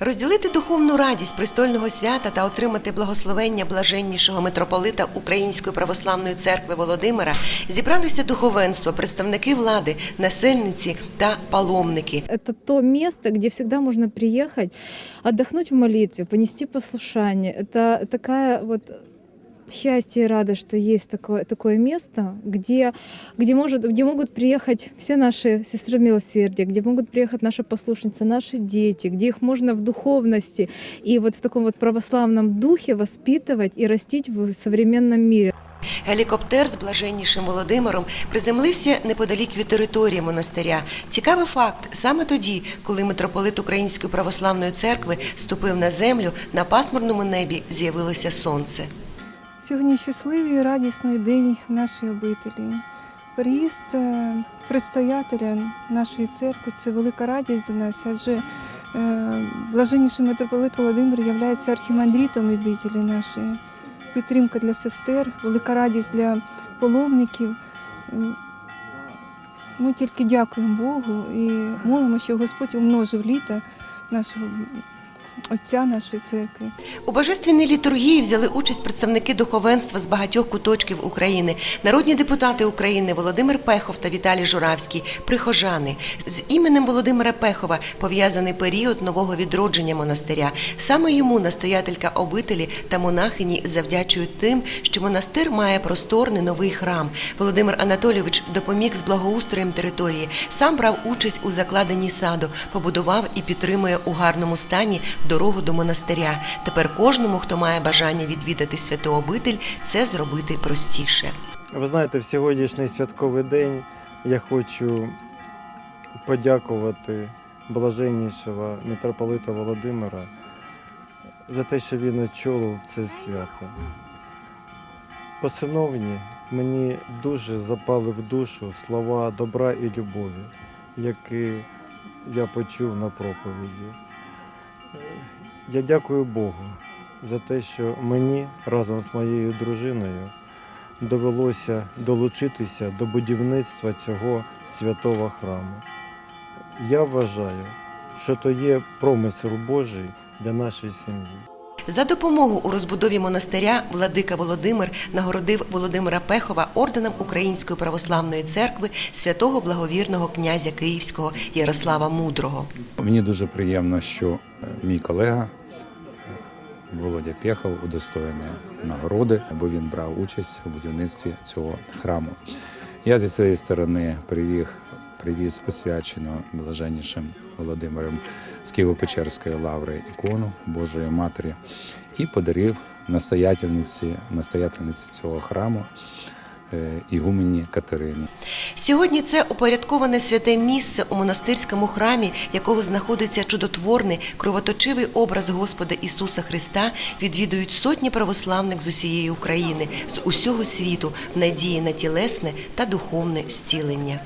Розділити духовну радість престольного свята та отримати благословення блаженнішого митрополита Української православної церкви Володимира зібралися духовенство, представники влади, насельниці та паломники. Це то місце, де завжди можна приїхати, віддихнути в молитві, понести послушання. Це така вот счастье и радость, что есть такое, такое место, где, где, может, где могут приехать все наши сестры милосердия, где могут приехать наши послушницы, наши дети, где их можно в духовности и вот в таком вот православном духе воспитывать и растить в современном мире. Гелікоптер з блаженнішим Володимиром приземлився неподалік від території монастиря. Цікавий факт: саме тоді, коли митрополит Української православної церкви ступив на землю, на пасмурному небі з'явилося сонце. Сьогодні щасливий і радісний день в нашій обителі. Приїзд е, предстоятеля нашої церкви це велика радість для нас, адже е, блаженніший митрополит Володимир є архімандритом обителі нашої. Підтримка для сестер, велика радість для паломників. Е, Ми тільки дякуємо Богу і молимо, щоб Господь умножив літа нашого Отця нашої церкви. У божественній літургії взяли участь представники духовенства з багатьох куточків України, народні депутати України Володимир Пехов та Віталій Журавський, прихожани. З іменем Володимира Пехова пов'язаний період нового відродження монастиря. Саме йому настоятелька обителі та монахині завдячують тим, що монастир має просторний новий храм. Володимир Анатолійович допоміг з благоустроєм території, сам брав участь у закладенні саду, побудував і підтримує у гарному стані дорогу до монастиря. Тепер кожному, хто має бажання відвідати святу обитель, це зробити простіше. Ви знаєте, в сьогоднішній святковий день я хочу подякувати блаженнішого митрополита Володимира за те, що він очолив це свято. Посиновні мені дуже запали в душу слова добра і любові, які я почув на проповіді. Я дякую Богу за те, що мені разом з моєю дружиною довелося долучитися до будівництва цього святого храму. Я вважаю, що то є промисел Божий для нашої сім'ї. За допомогу у розбудові монастиря владика Володимир нагородив Володимира Пехова орденом Української православної церкви святого благовірного князя Київського Ярослава Мудрого. Мені дуже приємно, що е, мій колега е, Володя Пєхов удостоєний нагороди, бо він брав участь у будівництві цього храму. Я зі своєї сторони привів, привіз освячену блаженнішим Володимиром з Києво-Печерської лаври ікону Божої Матері і подарив настоятельниці, настоятельниці цього храму е, ігумені Катерині. Сьогодні це упорядковане святе місце у монастирському храмі, якого знаходиться чудотворний кровоточивий образ Господа Ісуса Христа, відвідують сотні православних з усієї України, з усього світу в надії на тілесне та духовне зцілення.